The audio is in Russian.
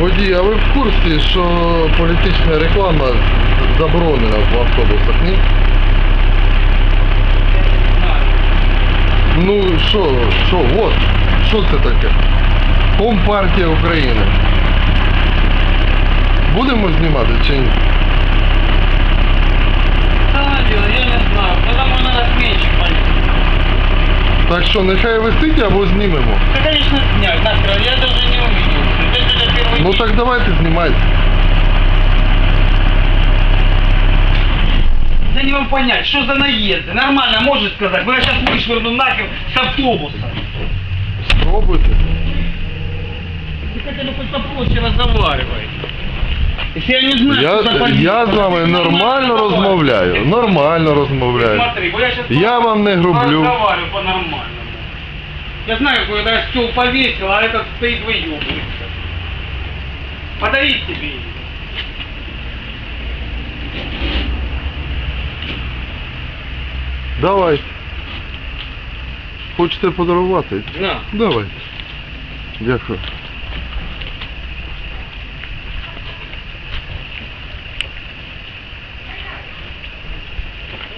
Водій, а ви в курсі, що політична реклама заборонена в автобусах, ні? Ну що, що, от, що це таке? Компартія України. Будемо знімати чи ні? Я не знаю. Так що нехай висить або знімемо. Да, конечно, снять. Так давайте знімайте. Да не вам понять, что за наезды. Нормально можешь сказать. Вы сейчас вышвырну нахер с автобуса. Спробуйте. Ты хотя бы хоть попроще разговаривай. Если я не знаю, Я, что за позиция, я з вами ты нормально розмовляю. Нормально розмовляю. Смотри, бо я сейчас Я вам не грублю. разговариваю по-нормальному. Я знаю, когда я стул повесил, а этот стоит выебывается. Подарить тебе ее. Давайте. Хочете подарувати? На. Давайте. Дякую.